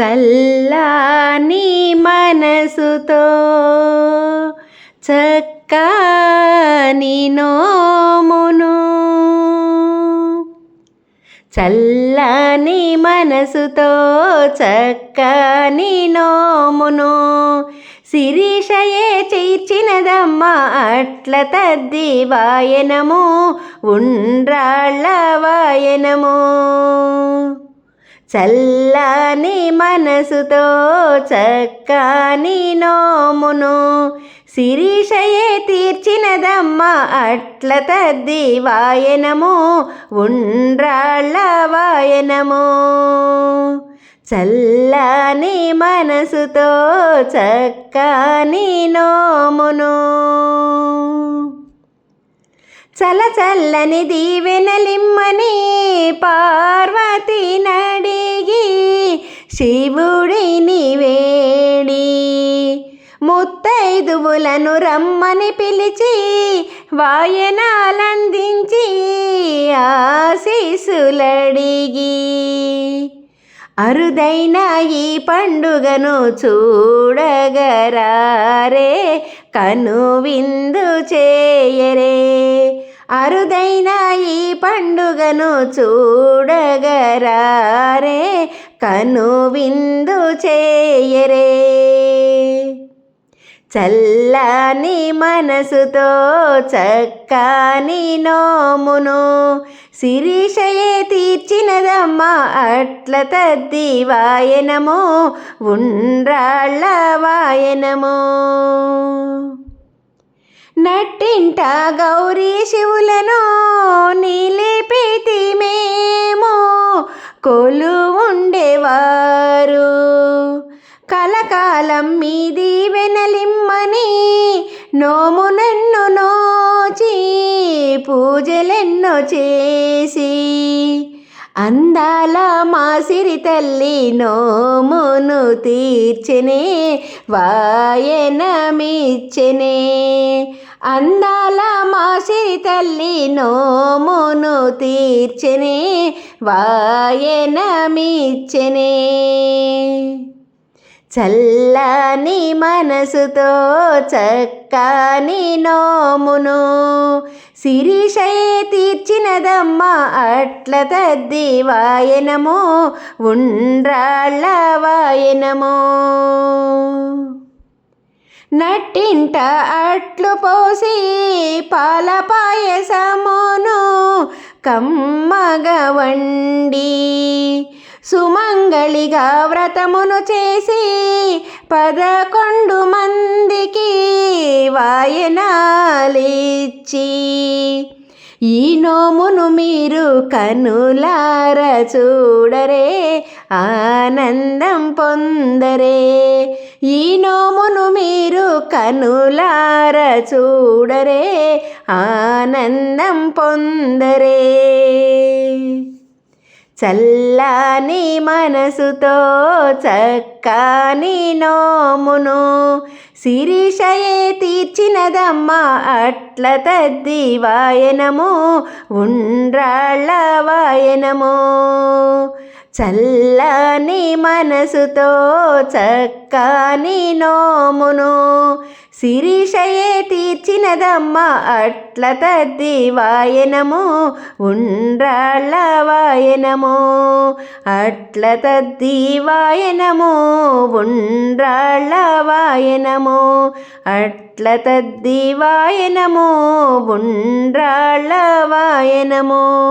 చల్లాని మనసుతో చక్కని నోమును. చల్లని మనసుతో చక్కని నోమును. శిరీషయే చేర్చినదమ్మ అట్ల తద్ది వాయనము ఉండ్రాళ్ళ వాయనము. చల్లని మనసుతో చక్కని నోమును శిరీషయే తీర్చినదమ్మ అట్ల తద్ది వాయనము ఉండ్రాళ్ళ వాయనము. చల్లని మనసుతో చక్కని నోమును చల చల్లని దీవెనలిమ్మని పార్వతి నడిగి శివుడిని వేడి ముత్తైదువులను రమ్మని పిలిచి వాయనాలందించి ఆశీసులడిగి. అరుదైన ఈ పండుగను చూడగరారే కను విందు చేయరే. అరుదైన ఈ పండుగను చూడగరారే కను విందు చేయరే. చల్లని మనసుతో చక్కని నోమును శిరీషయే తీర్చినదమ్మ అట్ల తద్ది వాయనము ఉండ్రాళ్ళ వాయనము. నట్టింట గౌరీ శివులను నిలిపితి మేము కొలు ఉండేవారు. కలకాలం మీది వెనలిమ్మని నోమునెన్ను నోచి పూజలెన్నో చేసి అందాల మా సిరి తల్లి నోమును తీర్చనే వాయనమిచ్చనే. అందాల మాసిరి తల్లి నోమును తీర్చనే వాయనమిచ్చెనే చల్లని మనసుతో చక్కని నోమును శిరీషయే తీర్చినదమ్మ అట్ల తద్ది వాయనము ఉండ్రాళ్ళ వాయనము. నట్టింట అట్లు పోసి పాల పాయసమును కమ్మగ వండి సుమంగళిగా వ్రతమును చేసి పదకొండు మందికి వాయనాలిచ్చి ఈ నోమును మీరు కనులార చూడరే ఆనందం పొందరే. ఈ నోమును మీరు కనులార చూడరే ఆనందం పొందరే. చల్లని మనసుతో చక్కని నోమును శిరీషయే తీర్చినదమ్మా అట్ల తద్ది వాయనము ఉండ్రాళ్ళ వాయనము. చల్లని మనసుతో చక్కని నోమును శిరీషయే తీర్చినదమ్మ అట్ల తద్ది వాయనము ఉండ్రాళ్ళ వాయనము. అట్ల తద్ది వాయనము ఉండ్రాళ్ళ వాయనము. అట్ల తద్ది వాయనము ఉండ్రాళ్ళ వాయనము.